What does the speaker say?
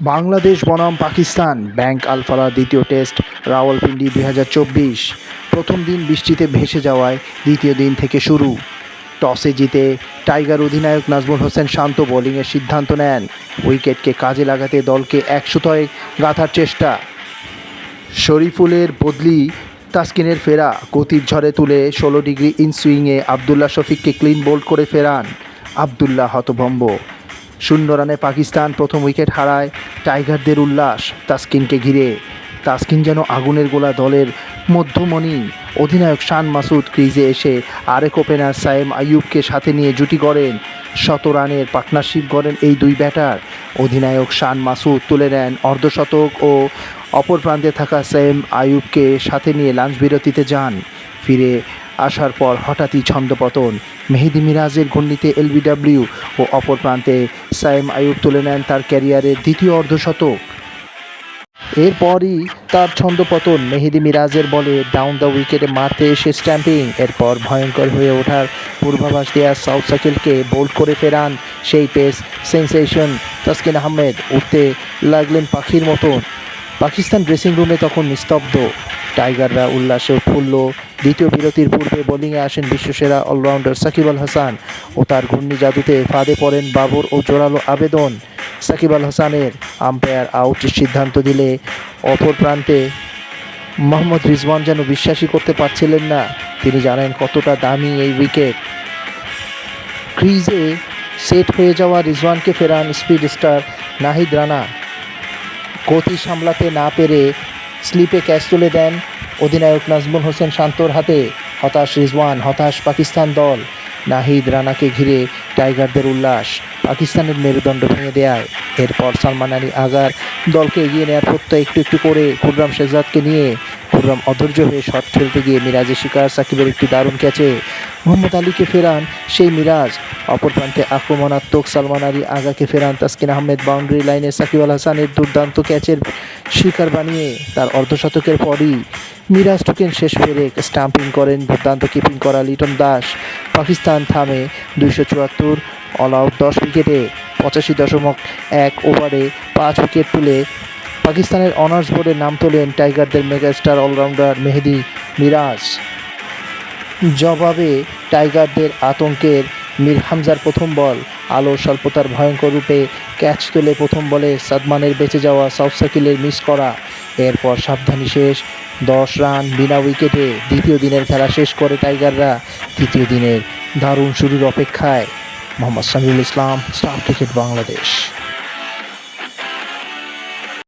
বাংলাদেশ বনাম Pakistan, bank Al Falah দ্বিতীয় test, Rawalpindi দুই হাজার চব্বিশ। প্রথম দিন বৃষ্টিতে ভেসে যাওয়ায় দ্বিতীয় দিন থেকে শুরু। টসে জিতে টাইগার অধিনায়ক নাজমুল হোসেন শান্ত বোলিংয়ের সিদ্ধান্ত নেন। উইকেটকে কাজে লাগাতে দলকে একশোতয় গাঁথার চেষ্টা। শরীফুলের বদলি তাসকিনের ফেরা, গতির ঝড়ে তুলে ষোলো ডিগ্রি ইন সুইংয়ে আবদুল্লাহ শফিককে ক্লিন বোল্ড করে ফেরান আবদুল্লাহ হতভম্ব। শূন্য রানে পাকিস্তান প্রথম উইকেট হারায় টাইগারদের উল্লাস তাসকিনকে ঘিরে। তাসকিন যেন আগুনের গোলা দলের মধ্যমণি। অধিনায়ক শান মাসুদ ক্রিজে এসে আরেক ওপেনার সায়েম আইয়ুবকে সাথে নিয়ে জুটি গড়েন। শত রানের পার্টনারশিপ গড়েন এই দুই ব্যাটার। অধিনায়ক শান মাসুদ তুলে নেন অর্ধশতক ও অপর প্রান্তে থাকা সায়েম আইয়ুবকে সাথে নিয়ে লাঞ্চ বিরতিতে যান। ফিরে আসার পর হঠাৎই ছন্দপতন। মেহেদি মিরাজের ঘূর্ণিতে এলবিডব্লিউ ও অপর প্রান্তে সাইম আইয়ুব তুলে নেন তার ক্যারিয়ারের দ্বিতীয় অর্ধশতক। এরপরই তার ছন্দপতন মেহেদি মিরাজের বলে ডাউন দ্য উইকেটে মারতে এসে স্ট্যাম্পিং। এরপর ভয়ঙ্কর হয়ে ওঠার পূর্বাভাস দেওয়া সাউথ সাকিলকে বোল্ড করে ফেরান সেই পেস সেন্সেশন। তাসকিন আহমেদ উঠতে লাগলেন পাখির মতন। পাকিস্তান ড্রেসিং রুমে তখন নিস্তব্ধ। টাইগাররা উল্লাসে উৎফুল্ল দ্বিতীয় বিরতির পূর্বে বোলিংয়ে আসেন বিশ্বসেরা অলরাউন্ডার সাকিব আল হাসান ও তার ঘূর্ণি জাদুতে ফাঁদে পড়েন বাবর ও জোরালো আবেদন। সাকিব আল হাসানের আম্পায়ার আউটের সিদ্ধান্ত দিলে অপর প্রান্তে মোহাম্মদ রিজওয়ান যেন বিশ্বাসই করতে পারছিলেন না। তিনি জানেন কতটা দামি এই উইকেট ক্রিজে সেট হয়ে যাওয়া রিজওয়ানকে ফেরান স্পিড স্টার নাহিদ রানা। গতি সামলাতে না পেরে স্লিপে ক্যাচ তুলে দেন অধিনায়ক নাজমুল হোসেন শান্তর হাতে, হতাশ রিজওয়ান, হতাশ পাকিস্তান দল। নাহিদ রানাকে ঘিরে টাইগারদের উল্লাস, পাকিস্তানের মেরুদণ্ড ভেঙে দেয় এরপর সালমান আলী আগার দলকে এগিয়ে নেওয়ার প্রত্যয় একটু একটু করে খুররাম শেহজাদকে নিয়ে, খুররাম অধৈর্য হয়ে শট খেলতে গিয়ে মিরাজের শিকার সাকিবের একটি দারুণ ক্যাচে। মোহাম্মদ আলীকে ফেরান সেই মিরাজ, অপর প্রান্তে আক্রমণাত্মক সালমান আলী আগাকে ফেরান তাসকিন আহমেদ বাউন্ডারি লাইনে সাকিব আল হাসানের দুর্দান্ত ক্যাচের শিকার বানিয়ে, তার অর্ধশতকের পরই মিরাজ ঢুকেন শেষ ফেরেক স্টাম্পিং করেন দুর্দান্ত কিপিং করা লিটন দাস। পাকিস্তান থামে দুইশো চুয়াত্তর অল আউট দশ উইকেটে পঁচাশি দশমিক এক ওভারে পাঁচ উইকেট তুলে পাকিস্তানের অনার্স বোর্ডে নাম তোলেন টাইগারদের মেগাস্টার অলরাউন্ডার মেহেদি মিরাজ। জবাবে টাইগারদের আতঙ্কের মীর হামজার প্রথম বল আলোর স্বল্পতার ভয়ঙ্কর রূপে ক্যাচ তুলে প্রথম বলে সাদমানের বেঁচে যাওয়া সাউথ সাকিলের মিস করা। এরপর সাবধানী শেষ। দশ রান, বিনা উইকেটে। দ্বিতীয় দিনের খেলা শেষ করে টাইগাররা। তৃতীয় দিনের দারুণ শুরুর অপেক্ষায়। Mohammad Samiul Islam, star cricket Bangladesh.